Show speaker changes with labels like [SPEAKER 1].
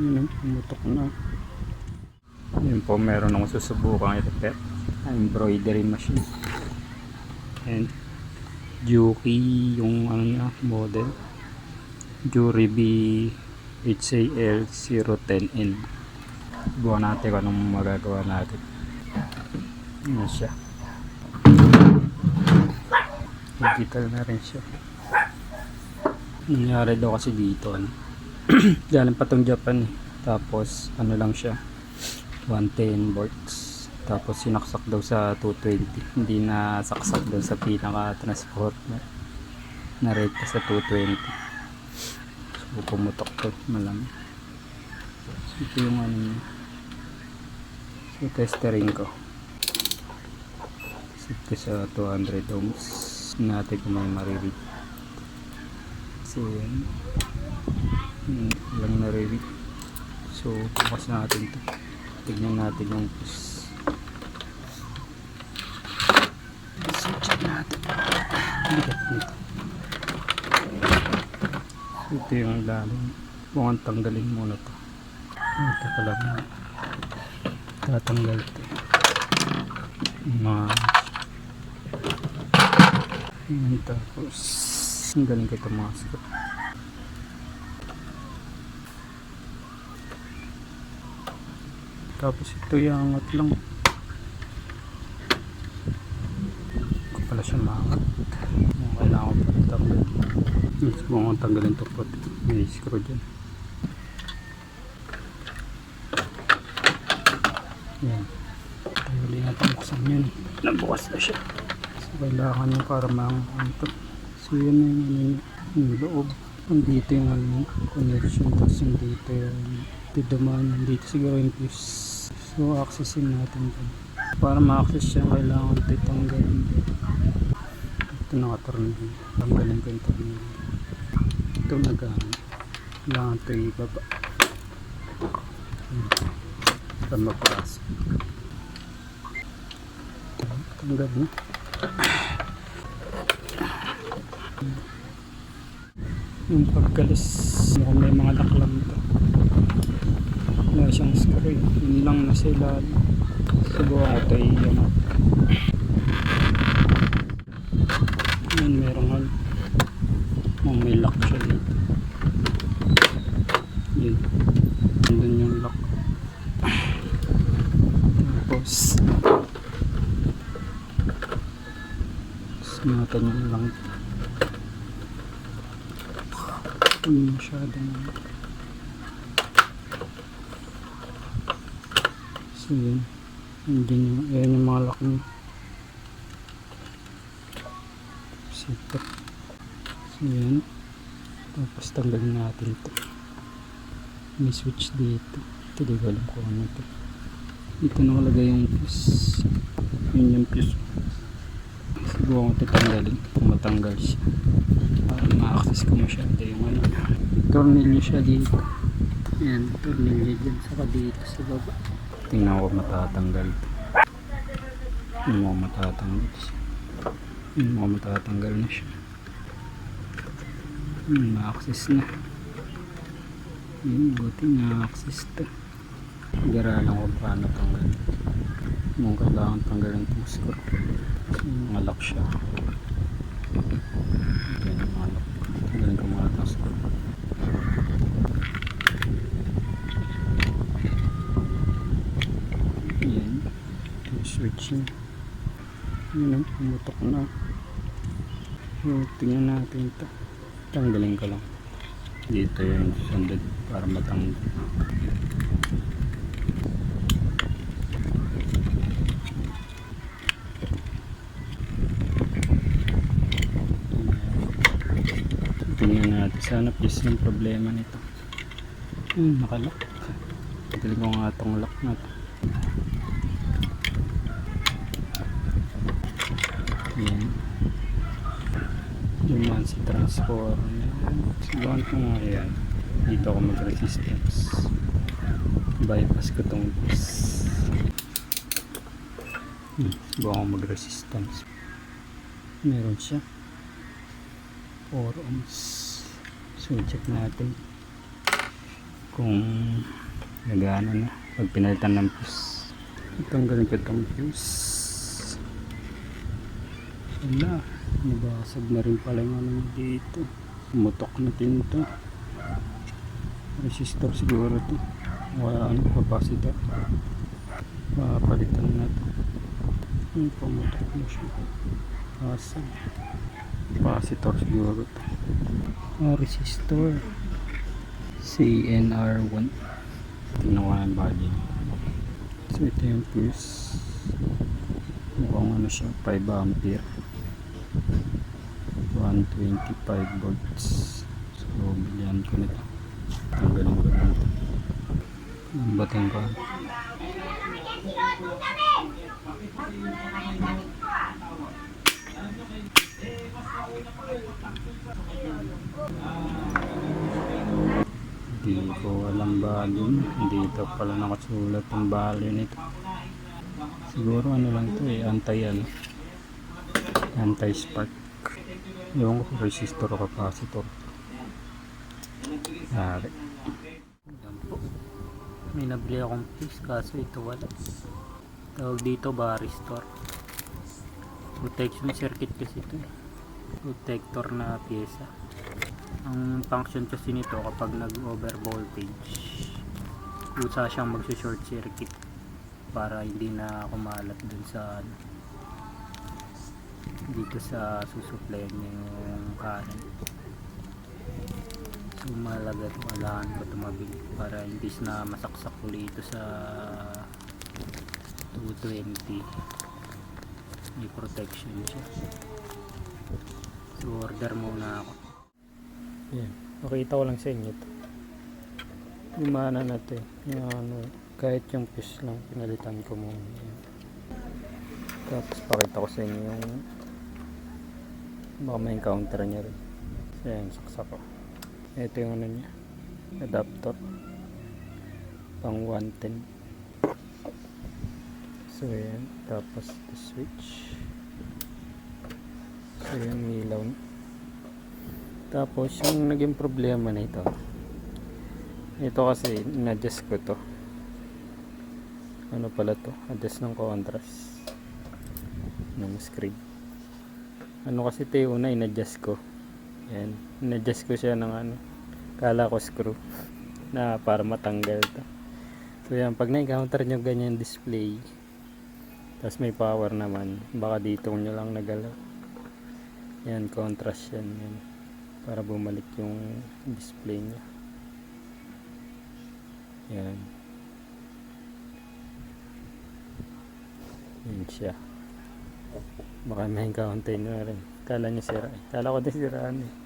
[SPEAKER 1] Yun, pumutok na. Yun po, meron akong susubukang i-repair. Embroidery machine. And Juki yung ano niya, model. Jury B HAL 010N. Buwan natin kung anong magagawa natin. Yun siya. Digital na rin siya. Nangyari daw kasi dito. Ano? Galing pa tong Japan. Tapos ano lang siya. 110 volts. Tapos sinaksak daw sa 220. Hindi na saksak daw sa pinaka transport na na-rate sa 220. So pumutok to malam. So, ito yung ano niya. So testering ko. Set sa 200 ohms. Natin kung may maririg. So yan. Lang narinig. So bukas natin to. Tignan natin yung push. So check natin. Bigat nito. Ito yung lalim. Mukhang tanggalin muna to. Ito pala mo. Tatanggal to. Yung Mga Ayan, tapos ang galing ko ito mga. Tapos ito yung angat lang. Ko pala siya maangat. Kailangan ko pala tanggal. Yes, kung tanggalin ito po. May screw dyan. Yan. Tanggalin natin buksan yun. Nabukas na siya. So, kailangan nyo para maangat ito. So, yun na yung, ano yung loob. Nandito yung ano, connection. Tapos nandito yung tidaman. Nandito siguro yung fuse. So, accessin natin ito. Para ma-access siya, kailangan ito tanggalin. Ito nakatornilyo. Tanggalin ko yung tornilyo. Ito nagaan. Kailangan ito ibaba. Hmm. Para mapasok. Tanggal na. Yung pagkalis, mukhang may mga laklam ito. Wala siyang screw. Yun lang nasa ilalim. Subukan ko ito i-yan. Yun, merong hal. Mukhang may lock siya dito. Yun. Nandun yung lock. Tapos, Sinatan nyo lang. Hindi masyadong So yun. Hindi nyo. Ayan yung mga lock nyo. Sikat. So yan. Tapos tanggalin natin ito. May switch dito. Ito di ko alam kung ano ito. Dito nakalagay yung fuse. Yun yung fuse. Siguro ko ito tanggalin kung matanggal siya. Para ma-access ko masyado yung ano. Tornilyo siya dito. Yan, tornilyo dyan. Saka dito sa baba. Tingnan ko matatanggal. Yung mga matatanggal. Yung mga matatanggal na siya. Yung ma-access na. Yung buti na-access to. Gara lang kung paano tanggal. Kung kailangan tanggalin itong screw. Yung mga lock siya. Yan yung mga lock. Tanggalin ko mga itong screw. Yan. Yung switch niya. Yun o, pumutok na. So, tingnan natin ito. Tanggalin ko lang. Dito yung sandad para matanggal. Tingnan natin. Sana please yung problema nito. Hmm, nakalock. Nga itong lock na to. Yan. Yung man si transform. Sigawan ko nga yan. Dito ako mag-resistance. Bypass ko itong bus. Hmm, subukan ko mag-resistance. Meron siya. 4 ohms. So, check natin. kung nagana na pag pinalitan ng fuse itanggalin ko itong fuse wala nabasag na rin pala yung ano dito. Mutok na din to resistor siguro to. Wala ano capacitor papalitan na to yung pumutok na siya. Basag. Capacitor siguro to. Ah, resistor. CNR1 tingnan ko body so ito yung fuse mukhang ano siya 5 ampere 125 volts. So bilyan ko nito. Tanggalin ko lang ito. Lambatin ko hindi ko alam value dito pala nakasulat yung value nito. Siguro ano lang to eh anti ano anti spark yung resistor o capacitor Ari. Yan. May nabili akong piece kaso ito wala. Tawag dito varistor. Protection circuit kasi ito eh. Protector na pyesa. Ang function kasi nito kapag nag-over voltage, usa siyang magsi-short circuit para hindi na kumalat dun sa ano, dito sa susuplayan niya yung current. So malaga walaan ko tumabili para hindi na masaksak ulit ito sa 220 may protection siya. So order muna ako. Yan. Makita ko lang sa inyo ito. Gumana na ito eh. Yung ano, kahit yung fish lang pinalitan ko muna. Yan. Tapos pakita ko sa inyo yung baka may encounter niya rin. So yan, saksak ko. Ito yung ano niya. Adapter. Pang 110. So yan. Tapos the switch. So yung ilaw niya. Tapos yung naging problema na ito. Ito kasi in-adjust ko to. Ano pala to? Adjust ng contrast ng screen. Ano kasi ito yung una in-adjust ko. Yan. In-adjust ko siya ng ano. Kala ko screw. Na para matanggal to. So yan. Pag na-encounter nyo ganyan display. Tapos may power naman. Baka dito nyo lang nagalaw. Yan. Contrast yan. yan para bumalik yung display niya yan yan siya baka may encounter nyo rin kala niya sira eh. kala ko din siraan eh